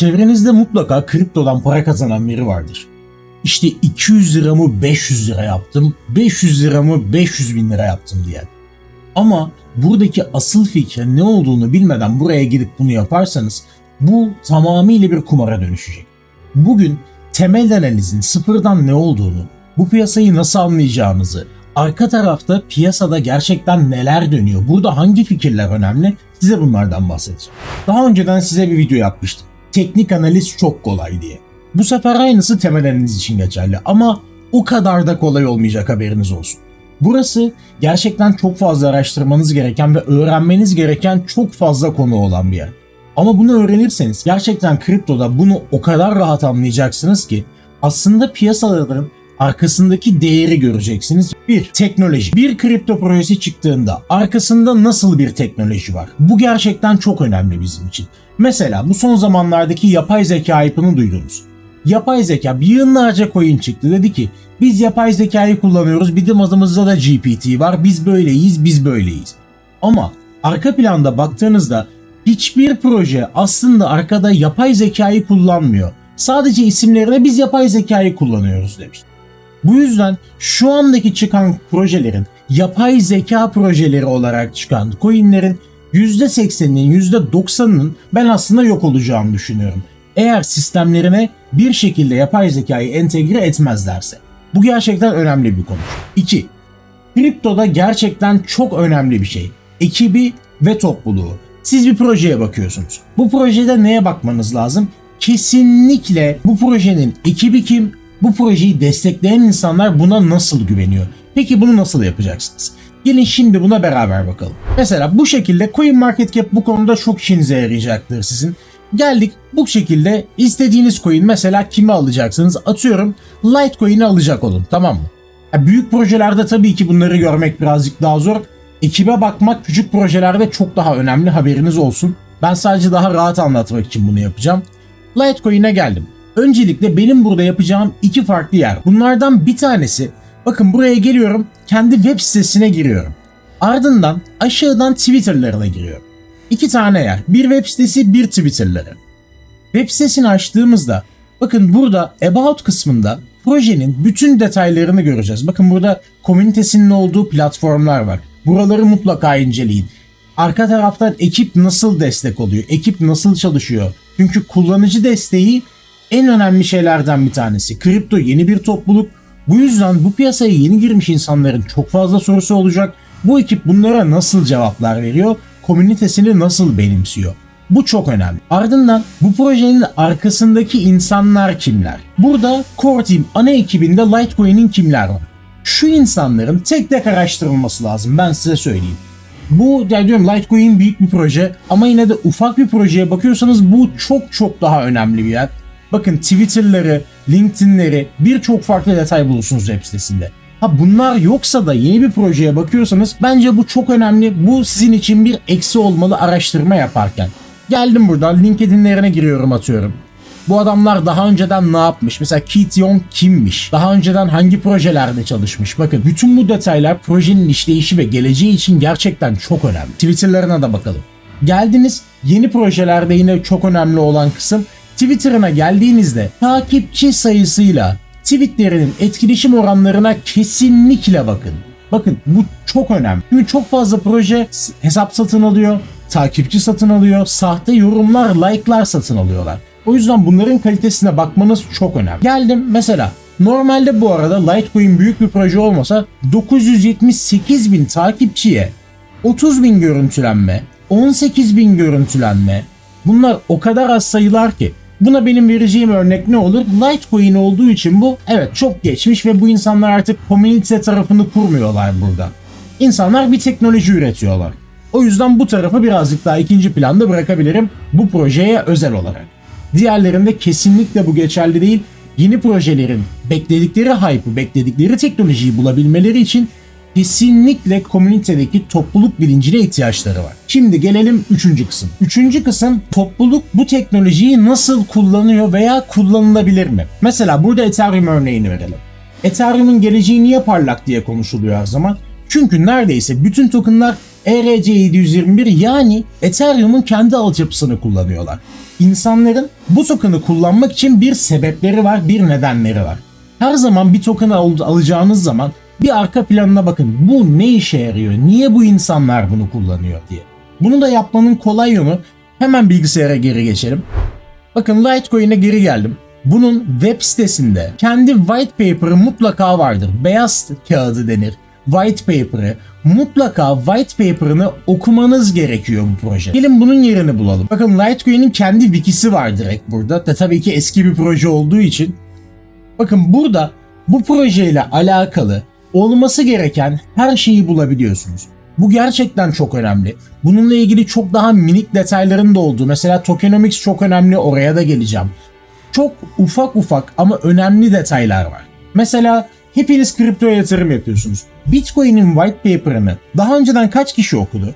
Çevrenizde mutlaka kriptodan para kazanan biri vardır. İşte 200 liramı 500 lira yaptım, 500 liramı 500 bin lira yaptım diyen. Ama buradaki asıl fikrin ne olduğunu bilmeden buraya gidip bunu yaparsanız bu tamamıyla bir kumara dönüşecek. Bugün temel analizin sıfırdan ne olduğunu, bu piyasayı nasıl anlayacağınızı, arka tarafta piyasada gerçekten neler dönüyor, burada hangi fikirler önemli size bunlardan bahsedeceğim. Daha önceden size bir video yapmıştım. Teknik analiz çok kolay diye. Bu sefer aynısı temel analiz için geçerli ama o kadar da kolay olmayacak haberiniz olsun. Burası gerçekten çok fazla araştırmanız gereken ve öğrenmeniz gereken çok fazla konu olan bir yer. Ama bunu öğrenirseniz gerçekten kriptoda bunu o kadar rahat anlayacaksınız ki aslında piyasaların arkasındaki değeri göreceksiniz. Bir, teknoloji. Bir kripto projesi çıktığında arkasında nasıl bir teknoloji var? Bu gerçekten çok önemli bizim için. Mesela bu son zamanlardaki yapay zeka hype'ını duydunuz. Yapay zeka bir yığınlarca coin çıktı dedi ki biz yapay zekayı kullanıyoruz bizim adımızda da GPT var biz böyleyiz biz böyleyiz. Ama arka planda baktığınızda hiçbir proje aslında arkada yapay zekayı kullanmıyor. Sadece isimlerine biz yapay zekayı kullanıyoruz demiş. Bu yüzden şu andaki çıkan projelerin yapay zeka projeleri olarak çıkan coinlerin %80'inin %90'ının ben aslında yok olacağını düşünüyorum. Eğer sistemlerine bir şekilde yapay zekayı entegre etmezlerse. Bu gerçekten önemli bir konu. 2. Kriptoda gerçekten çok önemli bir şey. Ekibi ve topluluğu. Siz bir projeye bakıyorsunuz. Bu projede neye bakmanız lazım? Kesinlikle bu projenin ekibi kim? Bu projeyi destekleyen insanlar buna nasıl güveniyor? Peki bunu nasıl yapacaksınız? Gelin şimdi buna beraber bakalım. Mesela bu şekilde CoinMarketCap bu konuda çok işinize yarayacaktır sizin. Geldik bu şekilde istediğiniz coin mesela kimi alacaksınız? Atıyorum Litecoin'i alacak olun tamam mı? Büyük projelerde tabii ki bunları görmek birazcık daha zor. Ekibe bakmak küçük projelerde çok daha önemli haberiniz olsun. Ben sadece daha rahat anlatmak için bunu yapacağım. Litecoin'e geldim. Öncelikle benim burada yapacağım iki farklı yer. Bunlardan bir tanesi bakın buraya geliyorum kendi web sitesine giriyorum. Ardından aşağıdan Twitter'larına giriyorum. İki tane yer. Bir web sitesi, bir Twitter'ları. Web sitesini açtığımızda bakın burada About kısmında projenin bütün detaylarını göreceğiz. Bakın burada komünitesinin olduğu platformlar var. Buraları mutlaka inceleyin. Arka taraftan ekip nasıl destek oluyor? Ekip nasıl çalışıyor? Çünkü kullanıcı desteği en önemli şeylerden bir tanesi. Kripto yeni bir topluluk. Bu yüzden bu piyasaya yeni girmiş insanların çok fazla sorusu olacak. Bu ekip bunlara nasıl cevaplar veriyor? Komünitesini nasıl benimsiyor? Bu çok önemli. Ardından bu projenin arkasındaki insanlar kimler? Burada Core Team ana ekibinde Litecoin'in kimler var? Şu insanların tek tek araştırılması lazım ben size söyleyeyim. Bu yani diyorum Litecoin büyük bir proje ama yine de ufak bir projeye bakıyorsanız bu çok çok daha önemli bir yer. Bakın Twitter'ları, LinkedIn'leri birçok farklı detay bulursunuz web sitesinde. Ha bunlar yoksa da yeni bir projeye bakıyorsanız bence bu çok önemli. Bu sizin için bir eksi olmalı araştırma yaparken. Geldim buradan LinkedIn'lerine giriyorum atıyorum. Bu adamlar daha önceden ne yapmış? Mesela Keith Young kimmiş? Daha önceden hangi projelerde çalışmış? Bakın bütün bu detaylar projenin işleyişi ve geleceği için gerçekten çok önemli. Twitter'larına da bakalım. Geldiniz yeni projelerde yine çok önemli olan kısım Twitter'ına geldiğinizde takipçi sayısıyla tweetlerinin etkileşim oranlarına kesinlikle bakın. Bakın bu çok önemli. Çünkü çok fazla proje hesap satın alıyor, takipçi satın alıyor, sahte yorumlar, like'lar satın alıyorlar. O yüzden bunların kalitesine bakmanız çok önemli. Geldim mesela normalde bu arada Litecoin büyük bir proje olmasa 978 bin takipçiye 30 bin görüntülenme, 18 bin görüntülenme bunlar o kadar az sayılar ki Buna benim vereceğim örnek ne olur? Litecoin olduğu için bu evet çok geçmiş ve bu insanlar artık komünite tarafını kurmuyorlar burada. İnsanlar bir teknoloji üretiyorlar. O yüzden bu tarafı birazcık daha ikinci planda bırakabilirim bu projeye özel olarak. Diğerlerinde kesinlikle bu geçerli değil. Yeni projelerin bekledikleri hype'ı, bekledikleri teknolojiyi bulabilmeleri için kesinlikle komünitedeki topluluk bilincine ihtiyaçları var. Şimdi gelelim üçüncü kısım. Üçüncü kısım topluluk bu teknolojiyi nasıl kullanıyor veya kullanılabilir mi? Mesela burada Ethereum örneğini verelim. Ethereum'un geleceği niye parlak diye konuşuluyor her zaman. Çünkü neredeyse bütün tokenlar ERC721 yani Ethereum'un kendi altyapısını kullanıyorlar. insanların bu token'ı kullanmak için bir sebepleri var, bir nedenleri var. Her zaman bir token al- alacağınız zaman bir arka planına bakın. Bu ne işe yarıyor? Niye bu insanlar bunu kullanıyor diye. Bunu da yapmanın kolay yolu hemen bilgisayara geri geçelim. Bakın Litecoin'e geri geldim. Bunun web sitesinde kendi white paper'ı mutlaka vardır. Beyaz kağıdı denir. White paper'ı mutlaka white paper'ını okumanız gerekiyor bu proje. Gelin bunun yerini bulalım. Bakın Litecoin'in kendi wikisi var direkt burada. Da tabii ki eski bir proje olduğu için. Bakın burada bu projeyle alakalı olması gereken her şeyi bulabiliyorsunuz. Bu gerçekten çok önemli. Bununla ilgili çok daha minik detayların da olduğu. Mesela tokenomics çok önemli oraya da geleceğim. Çok ufak ufak ama önemli detaylar var. Mesela hepiniz kriptoya yatırım yapıyorsunuz. Bitcoin'in white paper'ını daha önceden kaç kişi okudu?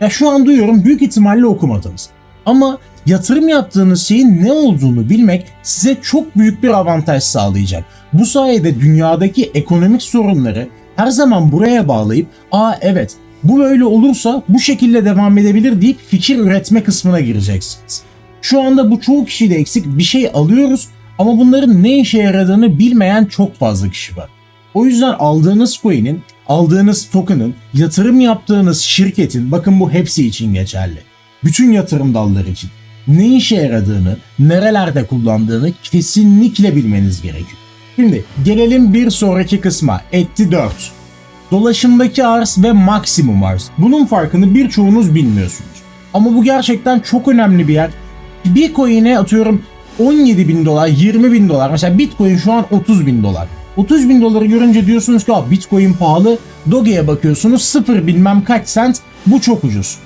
Ya şu an duyuyorum büyük ihtimalle okumadınız. Ama yatırım yaptığınız şeyin ne olduğunu bilmek size çok büyük bir avantaj sağlayacak. Bu sayede dünyadaki ekonomik sorunları her zaman buraya bağlayıp aa evet bu böyle olursa bu şekilde devam edebilir deyip fikir üretme kısmına gireceksiniz. Şu anda bu çoğu kişide eksik bir şey alıyoruz ama bunların ne işe yaradığını bilmeyen çok fazla kişi var. O yüzden aldığınız coin'in, aldığınız token'ın, yatırım yaptığınız şirketin, bakın bu hepsi için geçerli. Bütün yatırım dalları için ne işe yaradığını, nerelerde kullandığını kesinlikle bilmeniz gerekiyor. Şimdi gelelim bir sonraki kısma. Etti 4. Dolaşımdaki arz ve maksimum arz. Bunun farkını birçoğunuz bilmiyorsunuz. Ama bu gerçekten çok önemli bir yer. Bir coin'e atıyorum 17 bin dolar, 20 bin dolar. Mesela Bitcoin şu an 30 bin dolar. 30 bin doları görünce diyorsunuz ki "Aa, Bitcoin pahalı. Doge'ye bakıyorsunuz sıfır bilmem kaç sent. Bu çok ucuz.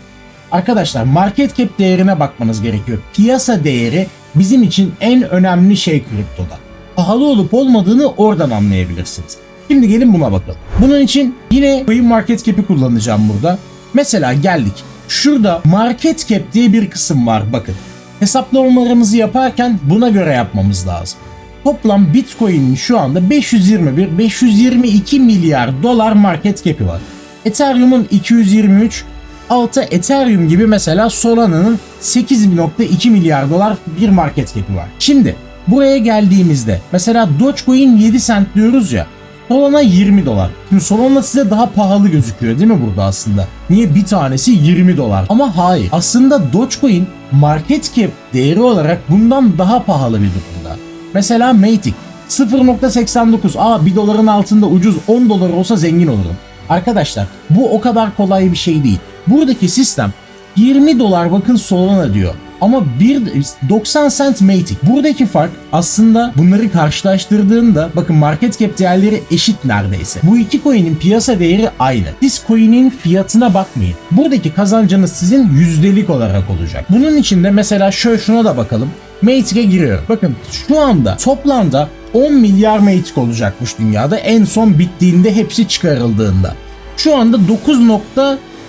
Arkadaşlar market cap değerine bakmanız gerekiyor. Piyasa değeri bizim için en önemli şey kriptoda. Pahalı olup olmadığını oradan anlayabilirsiniz. Şimdi gelin buna bakalım. Bunun için yine coin market cap'i kullanacağım burada. Mesela geldik. Şurada market cap diye bir kısım var bakın. Hesaplamalarımızı yaparken buna göre yapmamız lazım. Toplam Bitcoin'in şu anda 521-522 milyar dolar market cap'i var. Ethereum'un 223, altı Ethereum gibi mesela Solana'nın 8.2 milyar dolar bir market cap'i var. Şimdi buraya geldiğimizde mesela Dogecoin 7 cent diyoruz ya Solana 20 dolar. Şimdi Solana size daha pahalı gözüküyor değil mi burada aslında? Niye bir tanesi 20 dolar? Ama hayır. Aslında Dogecoin market cap değeri olarak bundan daha pahalı bir durumda. Mesela Matic 0.89 aa 1 doların altında ucuz 10 dolar olsa zengin olurum. Arkadaşlar bu o kadar kolay bir şey değil. Buradaki sistem 20 dolar bakın Solana diyor. Ama bir 90 cent Matic. Buradaki fark aslında bunları karşılaştırdığında bakın market cap değerleri eşit neredeyse. Bu iki coin'in piyasa değeri aynı. Siz coin'in fiyatına bakmayın. Buradaki kazancınız sizin yüzdelik olarak olacak. Bunun için de mesela şöyle şuna da bakalım. Matic'e giriyorum. Bakın şu anda toplamda 10 milyar Matic olacakmış dünyada en son bittiğinde hepsi çıkarıldığında. Şu anda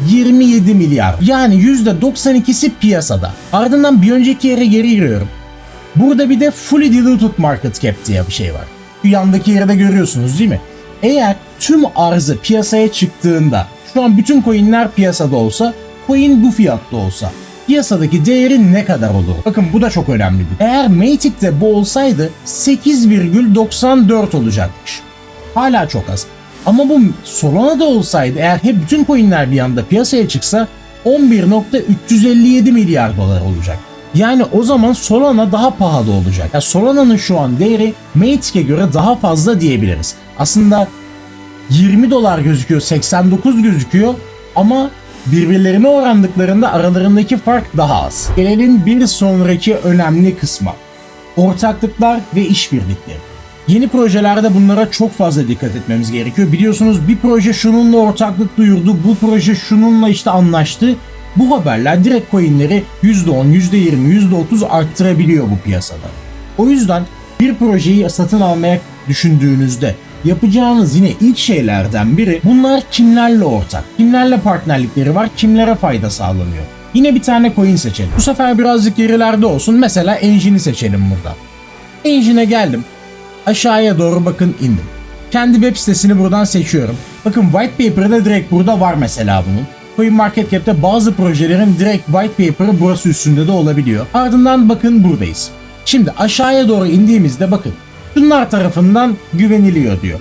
9.27 milyar. Yani %92'si piyasada. Ardından bir önceki yere geri giriyorum. Burada bir de fully diluted market cap diye bir şey var. Şu yandaki yerde görüyorsunuz değil mi? Eğer tüm arzı piyasaya çıktığında şu an bütün coinler piyasada olsa coin bu fiyatta olsa piyasadaki değeri ne kadar olur? Bakın bu da çok önemli. Eğer Matic'te bu olsaydı 8,94 olacakmış. Hala çok az. Ama bu Solana'da olsaydı eğer hep bütün coinler bir anda piyasaya çıksa 11.357 milyar dolar olacak. Yani o zaman Solana daha pahalı olacak. Yani Solana'nın şu an değeri Matic'e göre daha fazla diyebiliriz. Aslında 20 dolar gözüküyor, 89 gözüküyor ama birbirlerine orandıklarında aralarındaki fark daha az. Gelelim bir sonraki önemli kısma. Ortaklıklar ve işbirlikleri. Yeni projelerde bunlara çok fazla dikkat etmemiz gerekiyor. Biliyorsunuz bir proje şununla ortaklık duyurdu, bu proje şununla işte anlaştı. Bu haberler direkt coinleri %10, %20, %30 arttırabiliyor bu piyasada. O yüzden bir projeyi satın almaya düşündüğünüzde yapacağınız yine ilk şeylerden biri bunlar kimlerle ortak, kimlerle partnerlikleri var, kimlere fayda sağlanıyor. Yine bir tane coin seçelim. Bu sefer birazcık gerilerde olsun. Mesela Engine'i seçelim burada. Engine'e geldim. Aşağıya doğru bakın indim. Kendi web sitesini buradan seçiyorum. Bakın white paper'da direkt burada var mesela bunun. CoinMarketCap'te bazı projelerin direkt white paper'ı burası üstünde de olabiliyor. Ardından bakın buradayız. Şimdi aşağıya doğru indiğimizde bakın. Şunlar tarafından güveniliyor diyor.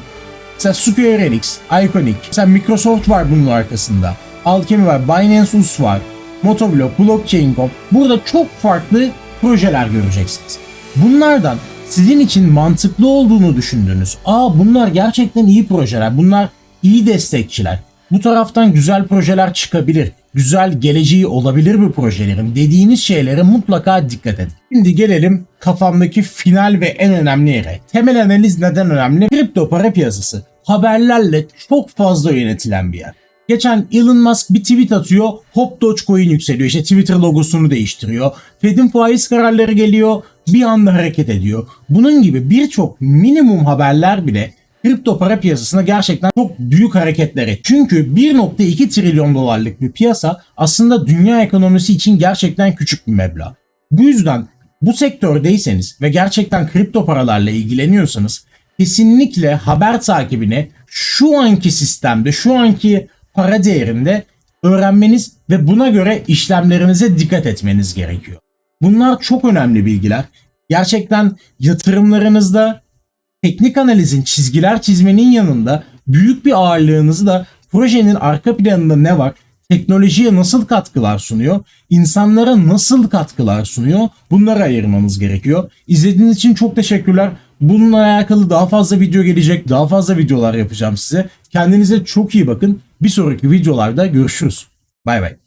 Mesela Square Enix, Iconic, mesela Microsoft var bunun arkasında. Alchemy var, Binance US var, Motoblock, Blockchain.com. Burada çok farklı projeler göreceksiniz. Bunlardan sizin için mantıklı olduğunu düşündüğünüz, aa bunlar gerçekten iyi projeler, bunlar iyi destekçiler. Bu taraftan güzel projeler çıkabilir. Güzel geleceği olabilir bu projelerin dediğiniz şeylere mutlaka dikkat edin. Şimdi gelelim kafamdaki final ve en önemli yere. Temel analiz neden önemli? Kripto para piyasası haberlerle çok fazla yönetilen bir yer. Geçen Elon Musk bir tweet atıyor, hop Dogecoin yükseliyor. İşte Twitter logosunu değiştiriyor. Fed'in faiz kararları geliyor, bir anda hareket ediyor. Bunun gibi birçok minimum haberler bile kripto para piyasasına gerçekten çok büyük hareketler etti. Çünkü 1.2 trilyon dolarlık bir piyasa aslında dünya ekonomisi için gerçekten küçük bir meblağ. Bu yüzden bu sektördeyseniz ve gerçekten kripto paralarla ilgileniyorsanız kesinlikle haber takibine şu anki sistemde, şu anki para değerinde öğrenmeniz ve buna göre işlemlerinize dikkat etmeniz gerekiyor. Bunlar çok önemli bilgiler. Gerçekten yatırımlarınızda teknik analizin çizgiler çizmenin yanında büyük bir ağırlığınızı da projenin arka planında ne var, teknolojiye nasıl katkılar sunuyor, insanlara nasıl katkılar sunuyor bunları ayırmanız gerekiyor. İzlediğiniz için çok teşekkürler. Bununla alakalı daha fazla video gelecek, daha fazla videolar yapacağım size. Kendinize çok iyi bakın. Bir sonraki videolarda görüşürüz. Bay bay.